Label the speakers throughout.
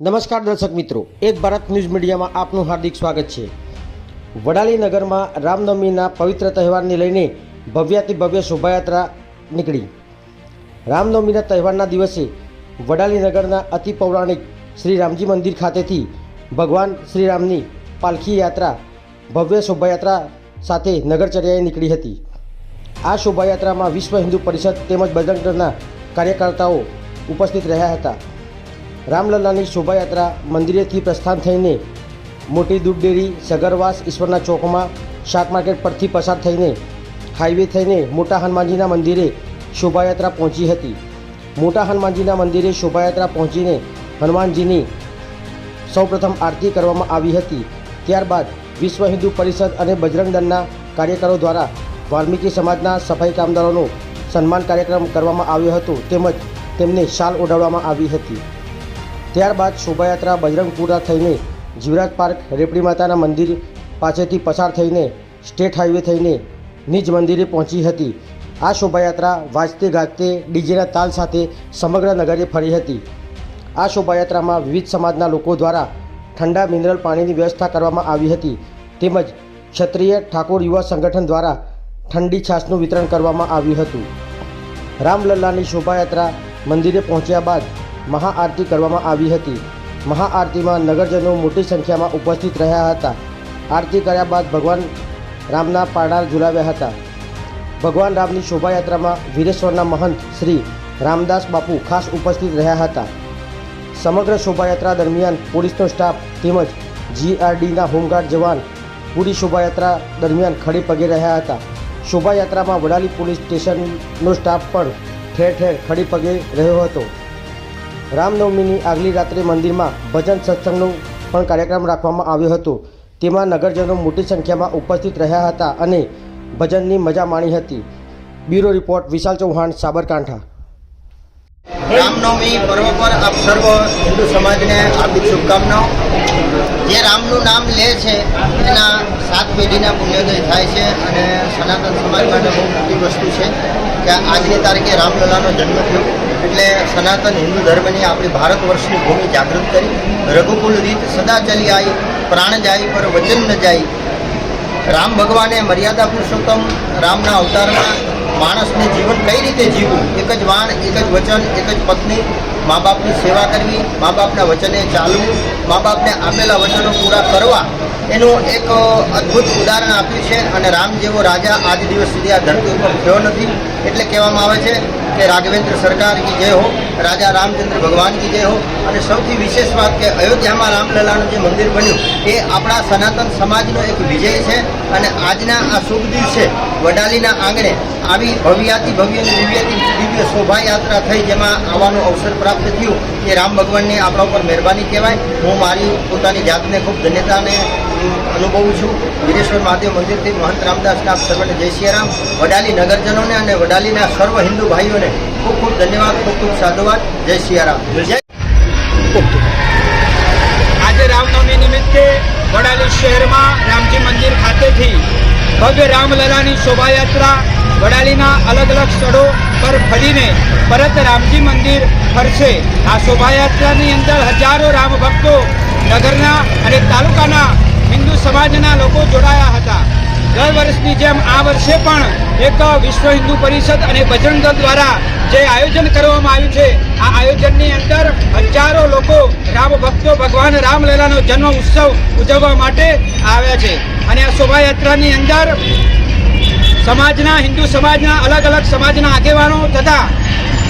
Speaker 1: નમસ્કાર દર્શક મિત્રો, એક ભારત ન્યૂઝ મીડિયામાં આપનું હાર્દિક સ્વાગત છે. વડાલી નગરમાં રામનવમીના પવિત્ર તહેવારને લઈને ભવ્યાતિ ભવ્ય શોભાયાત્રા નીકળી. રામનવમીના તહેવારના દિવસે વડાલી નગરના અતિ પૌરાણિક શ્રી રામજી મંદિર ખાતેથી ભગવાન શ્રીરામની પાલખી યાત્રા, ભવ્ય શોભાયાત્રા સાથે નગરચર્યાએ નીકળી હતી. આ શોભાયાત્રામાં વિશ્વ હિન્દુ પરિષદ તેમજ બજરંગ કાર્યકર્તાઓ ઉપસ્થિત રહ્યા હતા. રામલલ્લાની શોભાયાત્રા મંદિરેથી પ્રસ્થાન થઈને મોટી દૂધ ડેરી સગરવાસ ઈશ્વરના ચોકમાં શાક માર્કેટ પરથી પસાર થઈને હાઈવે થઈને મોટા હનુમાનજીના મંદિરે શોભાયાત્રા પહોંચી હતી. મોટા હનુમાનજીના મંદિરે શોભાયાત્રા પહોંચીને હનુમાનજીની સૌપ્રથમ આરતી કરવામાં આવી હતી. ત્યારબાદ વિશ્વ હિન્દુ પરિષદ અને બજરંગ દળના કાર્યકરો દ્વારા વાલ્મીકી સમાજના સફાઈ કામદારોનો સન્માન કાર્યક્રમ કરવામાં આવ્યો હતો. તેમજ તેમને શાલ ઓઢાડવામાં આવી હતી. ત્યારબાદ શોભાયાત્રા બજરંગપુરા થઈને જીવરાજ પાર્ક, રેપડી માતાના મંદિર પાસેથી પસાર થઈને સ્ટેટ હાઈવે થઈને નિજ મંદિરે પહોંચી હતી. આ શોભાયાત્રા વાજતે ગાજતે ડીજેના તાલ સાથે સમગ્ર નગરે ફરી હતી. આ શોભાયાત્રામાં વિવિધ સમાજના લોકો દ્વારા ઠંડા મિનરલ પાણીની વ્યવસ્થા કરવામાં આવી હતી. તેમજ ક્ષત્રિય ઠાકોર યુવા સંગઠન દ્વારા ઠંડી છાશનું વિતરણ કરવામાં આવ્યું હતું. રામલલ્લાની શોભાયાત્રા મંદિરે પહોંચ્યા બાદ મહાઆરતી કરવામાં આવી હતી. મહાઆરતીમાં નગરજનો મોટી સંખ્યામાં ઉપસ્થિત રહ્યા હતા. આરતી કર્યા બાદ ભગવાન રામના પારડા ઝુલાવ્યા હતા. ભગવાન રામની શોભાયાત્રામાં વીરેશ્વરના મહંત શ્રી રામદાસ બાપુ ખાસ ઉપસ્થિત રહ્યા હતા. સમગ્ર શોભાયાત્રા દરમિયાન પોલીસનો સ્ટાફ તેમજ જીઆરડીના હોમગાર્ડ જવાન પૂરી શોભાયાત્રા દરમિયાન ખડે પગે રહ્યા હતા. શોભાયાત્રામાં વડાલી પોલીસ સ્ટેશનનો સ્ટાફ પણ ઠેર ઠેર ખડી પગે રહ્યો હતો. રામનવમીની આગલી રાત્રે મંદિરમાં ભજન સત્સંગનો પણ કાર્યક્રમ રાખવામાં આવ્યો હતો. તેમાં નગરજનો મોટી સંખ્યામાં ઉપસ્થિત રહ્યા હતા અને ભજનની મજા માણી હતી. Bureau report, Vishal Chauhan, Sabarkantha.
Speaker 2: Ramnavami પર્વ પર આપ સર્વ હિન્દુ સમાજને આપી શુભકામનાઓ. જે રામનું નામ લે છે, એના સાત પેઢીના પુણ્યોદય થાય છે અને સનાતન સમાજ માટે બહુ મોટી વસ્તુ છે કે આજની તારીખે રામલલાનો જન્મ થયો. એટલે સનાતન હિન્દુ ધર્મની આપણી ભારત વર્ષની ભૂમિ જાગૃત કરી, રઘુકુલ રીત સદા ચલી આવી પ્રાણ જાય પર વચન ન જાય. રામ ભગવાને મર્યાદા પુરુષોત્તમ રામના અવતારમાં માણસને જીવન કઈ રીતે જીવવું? એક જ વાણ, એક જ વચન, એક જ પત્ની, મા બાપની સેવા કરવી, મા બાપના વચને ચાલવું, મા બાપને આપેલા વચનો પૂરા કરવા એનું એક અદ્ભુત ઉદાહરણ આપ્યું છે અને રામ જેવો રાજા આજ દિવસ સુધી આ ધરતી ઉપર થયો નથી. એટલે કહેવામાં આવે છે કે રાઘવેન્દ્ર સરકાર કી જય હો. રાજા રામચંદ્ર ભગવાન કી જય હો, અને સૌથી વિશેષ વાત કે અયોધ્યામાં રામલલાનું જે મંદિર બન્યું, એ આપણા સનાતન સમાજનો એક વિજય છે અને આજના આ શુભ દિવસે વડાલીના આંગણે આવી ભવ્યાતિ ભવ્ય અને દિવ્યાતિ દિવ્ય શોભાયાત્રા થઈ જેમાં આવવાનો અવસર પ્રાપ્ત થયું એ રામ ભગવાનની આપણા ઉપર મહેરબાની કહેવાય. હું મારી પોતાની જાતને ખૂબ ધન્યતાને અનુભવું છું. વીરેશ્વર મહાદેવ મંદિરથી મહંત રામદાસના આપ સર્વને જય સિયારામ. વડાલી નગરજનોને અને વડાલીના સર્વ હિન્દુ ભાઈઓને ખૂબ ખૂબ ધન્યવાદ ખૂબ ખૂબ સાધુવાદ. જય સિયારામ જય
Speaker 3: આજે રામનવમી નિમિત્તે વડાલી શહેરમાં રામજી મંદિર ખાતેથી ભવ્ય રામલલાની શોભાયાત્રા વડાલીના અલગ અલગ સ્થળો પર ફરીને પરત રામજી મંદિર ફરશે. આ શોભાયાત્રાની અંદર હજારો રામ ભક્તો નગરના અને તાલુકાના હિન્દુ સમાજના લોકો જોડાયા હતા. દર વર્ષની જેમ આ વર્ષે પણ એક વિશ્વ હિન્દુ પરિષદ અને બજરંગ દળ દ્વારા જે આયોજન કરવામાં આવ્યું છે, આ આયોજનની અંદર હજારો લોકો રામ ભક્તો ભગવાન રામલીલાનો જન્મ ઉત્સવ ઉજવવા માટે આવ્યા છે. અને આ શોભાયાત્રાની અંદર સમાજના, હિન્દુ સમાજના અલગ અલગ સમાજના આગેવાનો તથા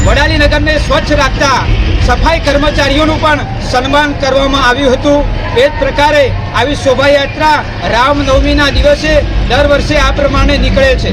Speaker 3: વડાલી નગરને સ્વચ્છ રાખતા સફાઈ કર્મચારીઓનું પણ સન્માન કરવામાં આવ્યું હતું. એ જ પ્રકારે આવી શોભાયાત્રા રામનવમીના દિવસે દર વર્ષે આ પ્રમાણે નીકળે છે.